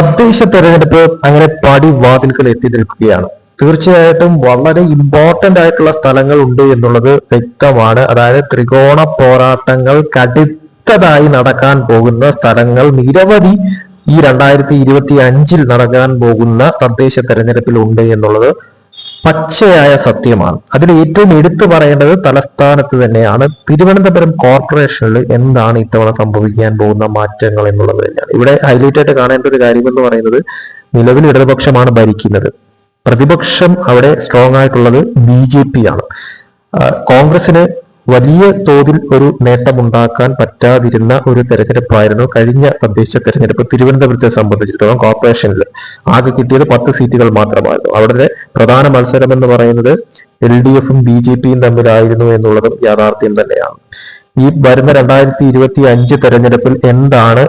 തദ്ദേശ തെരഞ്ഞെടുപ്പ് അങ്ങനെ പടിവാതിൽക്കൽ എത്തി നിൽക്കുകയാണ്. തീർച്ചയായിട്ടും വളരെ ഇമ്പോർട്ടന്റ് ആയിട്ടുള്ള സ്ഥലങ്ങൾ ഉണ്ട് എന്നുള്ളത് വ്യക്തമാണ്. അതായത് ത്രികോണ പോരാട്ടങ്ങൾ കടുത്തതായി നടക്കാൻ പോകുന്ന സ്ഥലങ്ങൾ നിരവധി ഈ രണ്ടായിരത്തി ഇരുപത്തി അഞ്ചിൽ നടക്കാൻ പോകുന്ന തദ്ദേശ തെരഞ്ഞെടുപ്പിൽ ഉണ്ട് എന്നുള്ളത് പച്ചയായ സത്യമാണ്. അതിൽ ഏറ്റവും എടുത്തു പറയേണ്ടത് തലസ്ഥാനത്ത് തന്നെയാണ്. തിരുവനന്തപുരം കോർപ്പറേഷനിൽ എന്താണ് ഇത്തവണ സംഭവിക്കാൻ പോകുന്ന മാറ്റങ്ങൾ എന്നുള്ളത് തന്നെയാണ്. ഇവിടെ ഹൈലൈറ്റ് ആയിട്ട് കാണേണ്ട ഒരു കാര്യം എന്ന് പറയുന്നത് നിലവിൽ ഇടതുപക്ഷമാണ് ഭരിക്കുന്നത്. പ്രതിപക്ഷം അവിടെ സ്ട്രോങ് ആയിട്ടുള്ളത് ബി ജെ പി ആണ്. കോൺഗ്രസിന് വലിയ തോതിൽ ഒരു നേട്ടമുണ്ടാക്കാൻ പറ്റാതിരുന്ന ഒരു തെരഞ്ഞെടുപ്പായിരുന്നു കഴിഞ്ഞ തദ്ദേശ തെരഞ്ഞെടുപ്പ് തിരുവനന്തപുരത്തെ സംബന്ധിച്ചിടത്തോളം കോർപ്പറേഷനിൽ ആകെ കിട്ടിയത് പത്ത് സീറ്റുകൾ മാത്രമായിരുന്നു. അവിടെ പ്രധാന മത്സരം എന്ന് പറയുന്നത് എൽ ഡി എഫും ബി ജെ പിയും തമ്മിലായിരുന്നു എന്നുള്ളതും യാഥാർത്ഥ്യം തന്നെയാണ്. ഈ വരുന്ന രണ്ടായിരത്തി ഇരുപത്തി അഞ്ച് തെരഞ്ഞെടുപ്പിൽ എന്താണ്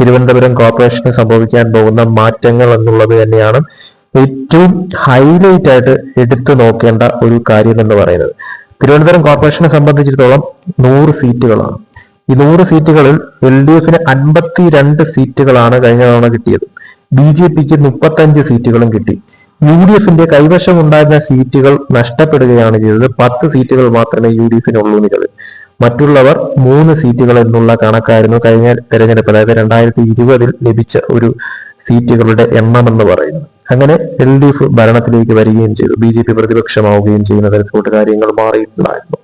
തിരുവനന്തപുരം കോർപ്പറേഷന് സംഭവിക്കാൻ പോകുന്ന മാറ്റങ്ങൾ എന്നുള്ളത് തന്നെയാണ് ഏറ്റവും ഹൈലൈറ്റ് ആയിട്ട് എടുത്തു നോക്കേണ്ട ഒരു കാര്യം എന്ന് പറയുന്നത്. തിരുവനന്തപുരം കോർപ്പറേഷനെ സംബന്ധിച്ചിടത്തോളം നൂറ് സീറ്റുകളാണ്. ഈ നൂറ് സീറ്റുകളിൽ എൽ ഡി എഫിന് അൻപത്തിരണ്ട് സീറ്റുകളാണ് കഴിഞ്ഞ തവണ കിട്ടിയത്. ബി ജെ പിക്ക് മുപ്പത്തഞ്ച് സീറ്റുകളും കിട്ടി. യു ഡി എഫിന്റെ കൈവശം ഉണ്ടായിരുന്ന സീറ്റുകൾ നഷ്ടപ്പെടുകയാണ് ചെയ്തത്. പത്ത് സീറ്റുകൾ മാത്രമേ യു ഡി എഫിനുള്ളൂ നിലവിൽ. മറ്റുള്ളവർ മൂന്ന് സീറ്റുകൾ എന്നുള്ള കണക്കായിരുന്നു കഴിഞ്ഞ തെരഞ്ഞെടുപ്പ് അതായത് രണ്ടായിരത്തി ഇരുപതിൽ ലഭിച്ച ഒരു സീറ്റുകളുടെ എണ്ണം എന്ന് പറയുന്നത്. അങ്ങനെ എൽ ഡി എഫ് ഭരണത്തിലേക്ക് വരികയും ചെയ്തു. ബി ജെ പി പ്രതിപക്ഷമാവുകയും ചെയ്യുന്ന തരത്തിലോട്ട് കാര്യങ്ങൾ മാറിയിട്ടുണ്ടായിരുന്നു.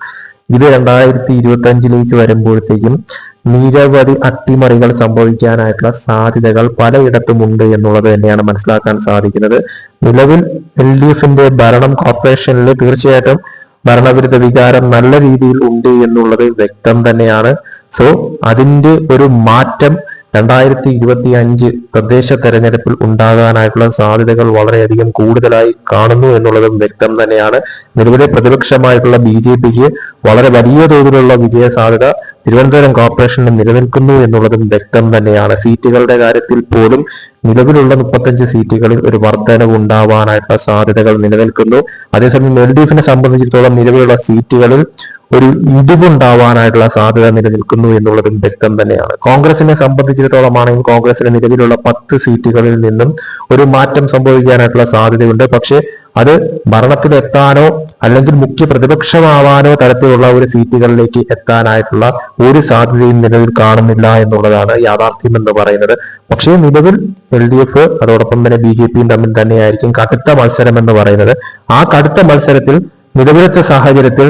ഇത് രണ്ടായിരത്തി ഇരുപത്തി അഞ്ചിലേക്ക് വരുമ്പോഴത്തേക്കും നിരവധി അട്ടിമറികൾ സംഭവിക്കാനായിട്ടുള്ള സാധ്യതകൾ പലയിടത്തുമുണ്ട് എന്നുള്ളത് തന്നെയാണ് മനസ്സിലാക്കാൻ സാധിക്കുന്നത്. നിലവിൽ എൽ ഡി എഫിന്റെ ഭരണം കോർപ്പറേഷനിൽ തീർച്ചയായിട്ടും ഭരണവിരുദ്ധ വികാരം നല്ല രീതിയിൽ ഉണ്ട് എന്നുള്ളത് വ്യക്തം തന്നെയാണ്. സോ അതിന്റെ ഒരു മാറ്റം രണ്ടായിരത്തി ഇരുപത്തി അഞ്ച് തദ്ദേശ തെരഞ്ഞെടുപ്പിൽ ഉണ്ടാകാനായിട്ടുള്ള സാധ്യതകൾ വളരെയധികം കൂടുതലായി കാണുന്നു എന്നുള്ളതും വ്യക്തം തന്നെയാണ്. നിലവിലെ പ്രതിപക്ഷമായിട്ടുള്ള ബി ജെ പിക്ക് വളരെ വലിയ തോതിലുള്ള വിജയ സാധ്യത തിരുവനന്തപുരം കോർപ്പറേഷനിൽ നിലനിൽക്കുന്നു എന്നുള്ളതും വ്യക്തം തന്നെയാണ്. സീറ്റുകളുടെ കാര്യത്തിൽ പോലും നിലവിലുള്ള മുപ്പത്തഞ്ച് സീറ്റുകളിൽ ഒരു വർധനവ് ഉണ്ടാവാനായിട്ടുള്ള സാധ്യതകൾ നിലനിൽക്കുന്നു. അതേസമയം എൽ ഡി എഫിനെ സംബന്ധിച്ചിടത്തോളം നിലവിലുള്ള സീറ്റുകളിൽ ഒരു ഇടിവുണ്ടാവാനായിട്ടുള്ള സാധ്യത നിലനിൽക്കുന്നു എന്നുള്ളതും വ്യക്തം തന്നെയാണ്. കോൺഗ്രസിനെ സംബന്ധിച്ചിടത്തോളം ആണെങ്കിൽ കോൺഗ്രസിന് നിലവിലുള്ള പത്ത് സീറ്റുകളിൽ നിന്നും ഒരു മാറ്റം സംഭവിക്കാനായിട്ടുള്ള സാധ്യതയുണ്ട്. പക്ഷേ അത് ഭരണത്തിലെത്താനോ അല്ലെങ്കിൽ മുഖ്യ പ്രതിപക്ഷമാവാനോ തരത്തിലുള്ള ഒരു സീറ്റുകളിലേക്ക് എത്താനായിട്ടുള്ള ഒരു സാധ്യതയും നിലവിൽ കാണുന്നില്ല എന്നുള്ളതാണ് യാഥാർത്ഥ്യം എന്ന് പറയുന്നത്. പക്ഷേ നിലവിൽ എൽ ഡി എഫ് അതോടൊപ്പം തന്നെ ബി ജെ പിയും തമ്മിൽ തന്നെയായിരിക്കും കടുത്ത മത്സരം എന്ന് പറയുന്നത്. ആ കടുത്ത മത്സരത്തിൽ നിലവിലത്തെ സാഹചര്യത്തിൽ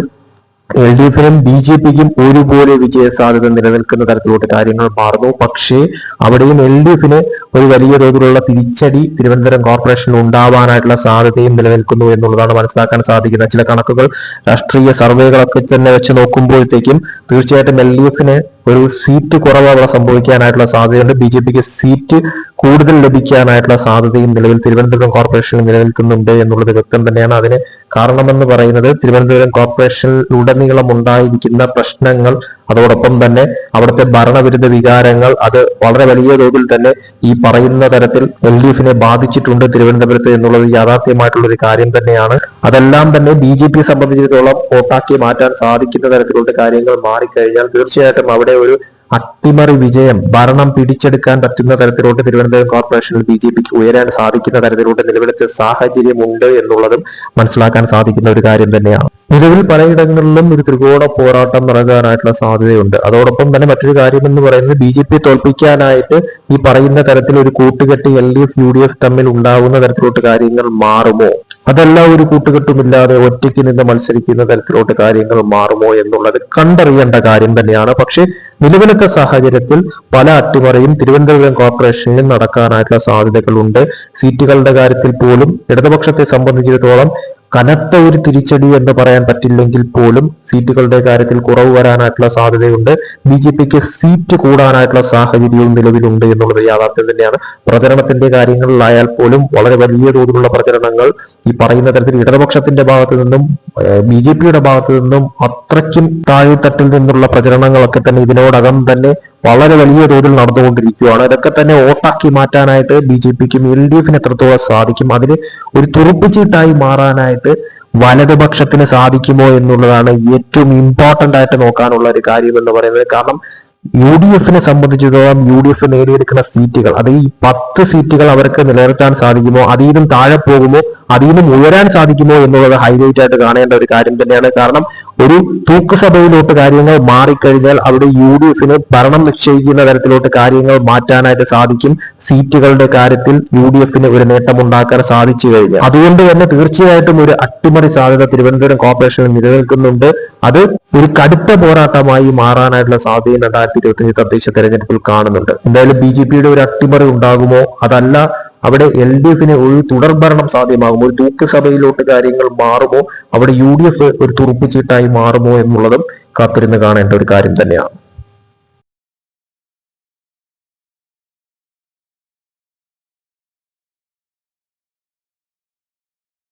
എൽ ഡി എഫിനും ബി ജെ പിക്കും ഒരുപോലെ വിജയ സാധ്യത നിലനിൽക്കുന്ന തരത്തിലോട്ട് കാര്യങ്ങൾ മാറുന്നു. പക്ഷേ അവിടെയും എൽ ഡി എഫിന് ഒരു വലിയ തോതിലുള്ള തിരിച്ചടി തിരുവനന്തപുരം കോർപ്പറേഷനിൽ ഉണ്ടാവാനായിട്ടുള്ള സാധ്യതയും നിലനിൽക്കുന്നു എന്നുള്ളതാണ് മനസ്സിലാക്കാൻ സാധിക്കുന്നത്. ചില കണക്കുകൾ രാഷ്ട്രീയ സർവേകളൊക്കെ തന്നെ വെച്ച് നോക്കുമ്പോഴത്തേക്കും തീർച്ചയായിട്ടും എൽ ഡി എഫിന് ഒരു സീറ്റ് കുറവ് അവിടെ സംഭവിക്കാനായിട്ടുള്ള സാധ്യതയുണ്ട്. ബി ജെ പിക്ക് സീറ്റ് കൂടുതൽ ലഭിക്കാനായിട്ടുള്ള സാധ്യതയും നിലവിൽ തിരുവനന്തപുരം കോർപ്പറേഷനിൽ നിലനിൽക്കുന്നുണ്ട് എന്നുള്ളത് വ്യക്തം തന്നെയാണ്. അതിന് കാരണമെന്ന് പറയുന്നത് തിരുവനന്തപുരം കോർപ്പറേഷനിൽ ഉടനീളം ഉണ്ടായിരിക്കുന്ന പ്രശ്നങ്ങൾ അതോടൊപ്പം തന്നെ അവിടുത്തെ ഭരണവിരുദ്ധ വികാരങ്ങൾ അത് വളരെ വലിയ തോതിൽ തന്നെ ഈ പറയുന്ന തരത്തിൽ എൽ ഡി എഫിനെ ബാധിച്ചിട്ടുണ്ട് തിരുവനന്തപുരത്ത് എന്നുള്ളത് യാഥാർത്ഥ്യമായിട്ടുള്ള ഒരു കാര്യം തന്നെയാണ്. അതെല്ലാം തന്നെ ബി ജെ പിയെ സംബന്ധിച്ചിടത്തോളം വോട്ടാക്കി മാറ്റാൻ സാധിക്കുന്ന തരത്തിലുള്ള കാര്യങ്ങൾ മാറിക്കഴിഞ്ഞാൽ തീർച്ചയായിട്ടും അവിടെ ഒരു അട്ടിമറി വിജയം ഭരണം പിടിച്ചെടുക്കാൻ പറ്റുന്ന തരത്തിലോട്ട് തിരുവനന്തപുരം കോർപ്പറേഷനിൽ ബി ജെ പിക്ക് ഉയരാൻ സാധിക്കുന്ന തരത്തിലോട്ട് നിലവിലത്തെ സാഹചര്യമുണ്ട് എന്നുള്ളതും മനസ്സിലാക്കാൻ സാധിക്കുന്ന ഒരു കാര്യം തന്നെയാണ്. നിലവിൽ പലയിടങ്ങളിലും ഒരു ത്രികോണ പോരാട്ടം നടക്കാനായിട്ടുള്ള സാധ്യതയുണ്ട്. അതോടൊപ്പം തന്നെ മറ്റൊരു കാര്യം എന്ന് പറയുന്നത് ബി ജെ പി തോൽപ്പിക്കാനായിട്ട് ഈ പറയുന്ന തരത്തിൽ ഒരു കൂട്ടുകെട്ട് L D F U D F തമ്മിൽ ഉണ്ടാകുന്ന തരത്തിലോട്ട് കാര്യങ്ങൾ മാറുമോ? അതല്ല ഒരു കൂട്ടുകെട്ടുമില്ലാതെ ഒറ്റയ്ക്ക് നിന്ന് മത്സരിക്കുന്ന തരത്തിലോട്ട് കാര്യങ്ങൾ മാറുമോ എന്നുള്ളത് കണ്ടറിയേണ്ട കാര്യം തന്നെയാണ്. പക്ഷേ നിലവിലത്തെ സാഹചര്യത്തിൽ പല അട്ടിമറയും തിരുവനന്തപുരം കോർപ്പറേഷനിൽ നടക്കാനായിട്ടുള്ള സാധ്യതകളുണ്ട്. സീറ്റുകളുടെ കാര്യത്തിൽ പോലും ഇടതുപക്ഷത്തെ സംബന്ധിച്ചിടത്തോളം കനത്ത ഒരു തിരിച്ചടി എന്ന് പറയാൻ പറ്റില്ലെങ്കിൽ പോലും സീറ്റുകളുടെ കാര്യത്തിൽ കുറവ് വരാനായിട്ടുള്ള സാധ്യതയുണ്ട്. ബി ജെ പിക്ക് സീറ്റ് കൂടാനായിട്ടുള്ള സാഹചര്യവും നിലവിലുണ്ട് എന്നുള്ളത് യാഥാർത്ഥ്യം തന്നെയാണ്. പ്രചരണത്തിന്റെ കാര്യങ്ങളിലായാൽ പോലും വളരെ വലിയ തോതിലുള്ള പ്രചരണങ്ങൾ ഈ പറയുന്ന തരത്തിൽ ഇടതുപക്ഷത്തിന്റെ ഭാഗത്തു നിന്നും ബി ജെ പിയുടെ ഭാഗത്തു നിന്നും അത്രയ്ക്കും താഴെത്തട്ടിൽ നിന്നുള്ള പ്രചരണങ്ങളൊക്കെ തന്നെ ഇതിനോടകം തന്നെ വളരെ വലിയ തോതിൽ നടന്നുകൊണ്ടിരിക്കുകയാണ്. ഇതൊക്കെ തന്നെ വോട്ടാക്കി മാറ്റാനായിട്ട് ബി ജെ പിക്കും എൽ ഡി എഫിന് എത്രത്തോളം സാധിക്കും? അതിന് ഒരു തുറപ്പിച്ചിട്ടായി മാറാനായിട്ട് വലതുപക്ഷത്തിന് സാധിക്കുമോ എന്നുള്ളതാണ് ഏറ്റവും ഇമ്പോർട്ടന്റ് ആയിട്ട് നോക്കാനുള്ള ഒരു കാര്യം എന്ന് പറയുന്നത്. കാരണം യു ഡി എഫിനെ സംബന്ധിച്ചിടത്തോളം യു ഡി എഫ് നേടിയെടുക്കുന്ന സീറ്റുകൾ അത് ഈ പത്ത് സീറ്റുകൾ അവർക്ക് നിലനിർത്താൻ സാധിക്കുമോ അതീതം താഴെ പോകുമോ അതിൽ നിന്നും ഉയരാൻ സാധിക്കുമോ എന്നുള്ളത് ഹൈലൈറ്റ് ആയിട്ട് കാണേണ്ട ഒരു കാര്യം തന്നെയാണ്. കാരണം ഒരു തൂക്കുസഭയിലോട്ട് കാര്യങ്ങൾ മാറിക്കഴിഞ്ഞാൽ അവിടെ യു ഡി എഫിന് ഭരണം നിശ്ചയിക്കുന്ന തരത്തിലോട്ട് കാര്യങ്ങൾ മാറ്റാനായിട്ട് സാധിക്കും. സീറ്റുകളുടെ കാര്യത്തിൽ യു ഡി എഫിന് ഒരു നേട്ടം ഉണ്ടാക്കാൻ സാധിച്ചു കഴിഞ്ഞു അതുകൊണ്ട് തന്നെ തീർച്ചയായിട്ടും ഒരു അട്ടിമറി സാധ്യത തിരുവനന്തപുരം കോർപ്പറേഷനിൽ നിലനിൽക്കുന്നുണ്ട്. അത് ഒരു കടുത്ത പോരാട്ടമായി മാറാനായിട്ടുള്ള സാധ്യത രണ്ടായിരത്തി ഇരുപത്തിയഞ്ച് തദ്ദേശ തെരഞ്ഞെടുപ്പിൽ കാണുന്നുണ്ട്. എന്തായാലും ബി ജെ പിയുടെ ഒരു അട്ടിമറി ഉണ്ടാകുമോ? അതല്ല അവിടെ എൽ ഡി എഫിന് ഒരു തുടർഭരണം സാധ്യമാകും ഒരു തൂക്കുസഭയിലോട്ട് കാര്യങ്ങൾ മാറുമോ? അവിടെ യു ഡി എഫ് ഒരു തുറുപ്പുചീട്ടായി മാറുമോ എന്നുള്ളതും കാത്തിരുന്ന് കാണേണ്ട ഒരു കാര്യം തന്നെയാണ്.